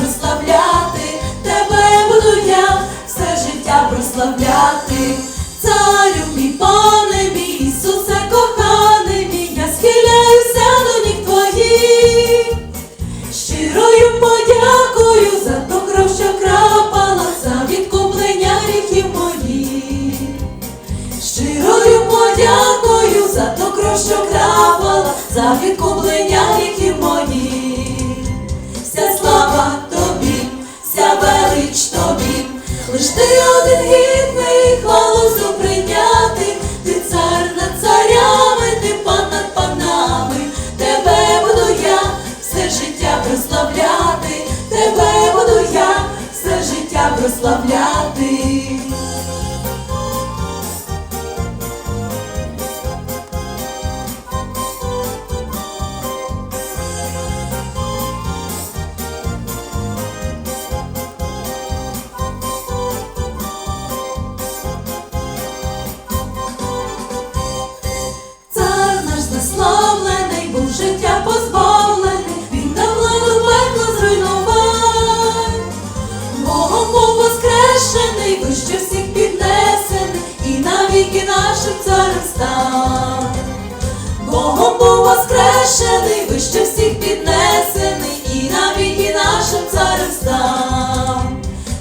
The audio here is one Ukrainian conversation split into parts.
прославляти, тебе буду я все життя прославляти, царю мій пане мій, Ісусе коханий мій, я схиляюся до ніг твоїх, щирою подякую за ту кров, що крапала, за відкуплення гріхів моїх, щирою подякую за ту кров, що крапала, за відкуплення гріхів моїх. Вся Слава велич тобі, лиш ти один гідний всю прийняти, ти цар над царями, ти пан над панами, тебе буду я все життя прославляти, тебе буду я все життя прославляти. Воскрешений, вище всіх піднесений, і навіки нашим царем став.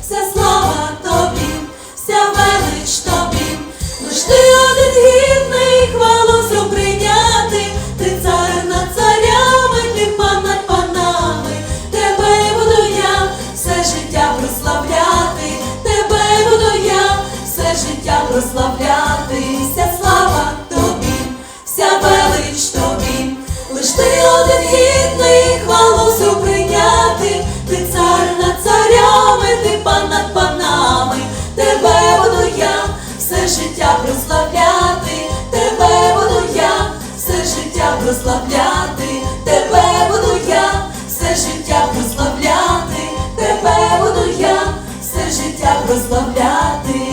Вся слава тобі, вся велич тобі, лиш ти один гідний хвалу всю прийняти, ти цар над царями, ти пан над панами, тебе буду я все життя прославляти, тебе буду я все життя прославляти, все життя прославляти, тебе буду я. Все життя прославляти, тебе буду я. Все життя прославляти, тебе буду я. Все життя прославляти.